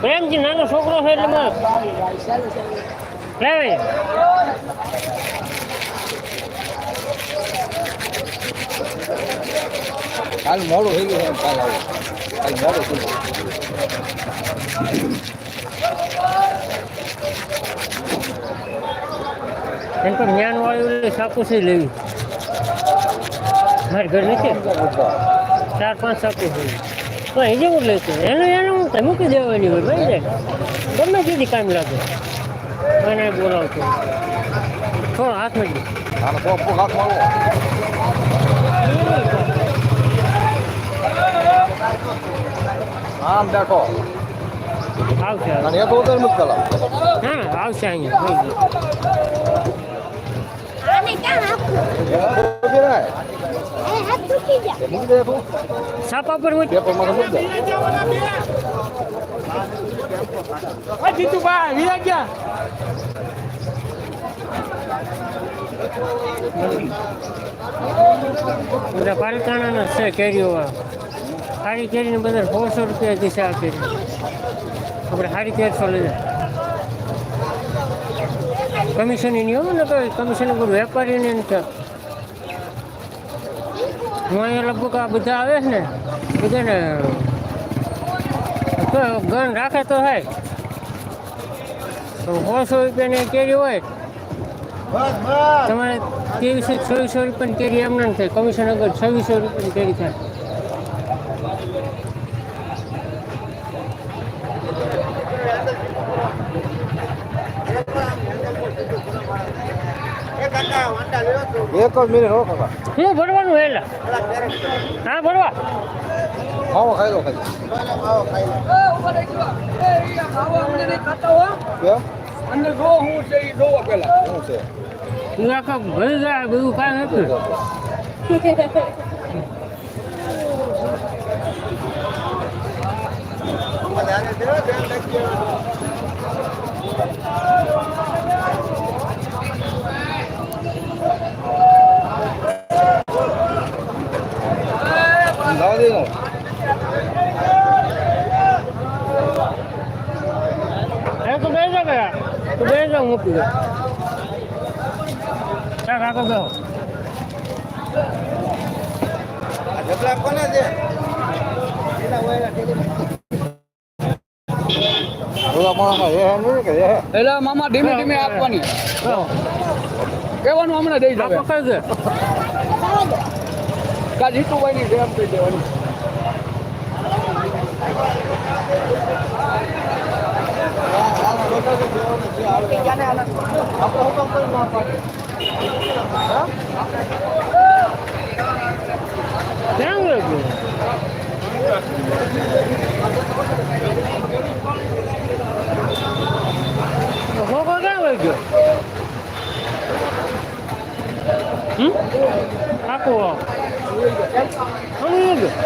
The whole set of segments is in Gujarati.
પ્રેમજી નાનો છોકરો છે એટલે બસ. લાવે. કાલ મોડું થઈ ગયું કાલ આવો. કાલ મોડું થઈ ગયું. એમ તો જ્ઞાન વાળું સાકુસી લેવી. મારે ઘર નથી ચાર પાંચ સાકુસી તો એ જેવું લેતું એનું એનું હું તો મૂકી દેવાની હોય ભાઈ જાય. ગમે તેથી કામ લાગે. મને બોલાવતો થોડો હાથ મારો આમ બેઠો. આવશે અને ઉતર મુક પેલા. હા આવશે અહીંયા. સાપા પર જીતુભાઈ વિરા ગયા. બધા પાલકાણાના છે કેરીઓ સારી કેરીને બધા સોળસો રૂપિયા દિશા આપી આપણે સારી તેરસો લઈ જાય કમિશનની નહીં હોય ને તો કમિશન વેપારીને હું અહીંયા લગભગ આ બધા આવે છે ને બધાને તો ગન રાખે તો હે. સોળસો રૂપિયાની કેરી હોય. તમારે ત્રેવીસો છવ્વીસો રૂપિયાની કેરી એમ ના થાય. કમિશન અગર છવ્વીસો રૂપિયાની કેરી થાય. એક જ મિનિટ રોકો હું ભરવાનું હેલા? હા ભરવા. ખાવો ખાઈ લો ખાઈ કેમ? અંદર જો હું છે એ જોવો પેલા હું છે હું આખા ભરી જાય બધું કાંઈ નથી લાવા દે એ તો બે જા ગયા તો બે જા મૂકી દે. ચાલ કાકો બેહો જબલા કોને છે મામા ધીમે ધીમે આપવાની. કેવાનું હમણાં દઈ જાવે. કઈ દે કાલ જીતુભાઈ ની જેમ કહી દેવાની. ક્યાં ગયો તું? તો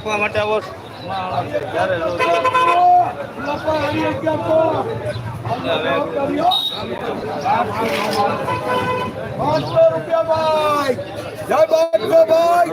કાપવા માટે આવો રૂપિયા ભાઈ. જય બાટલો ભાઈ.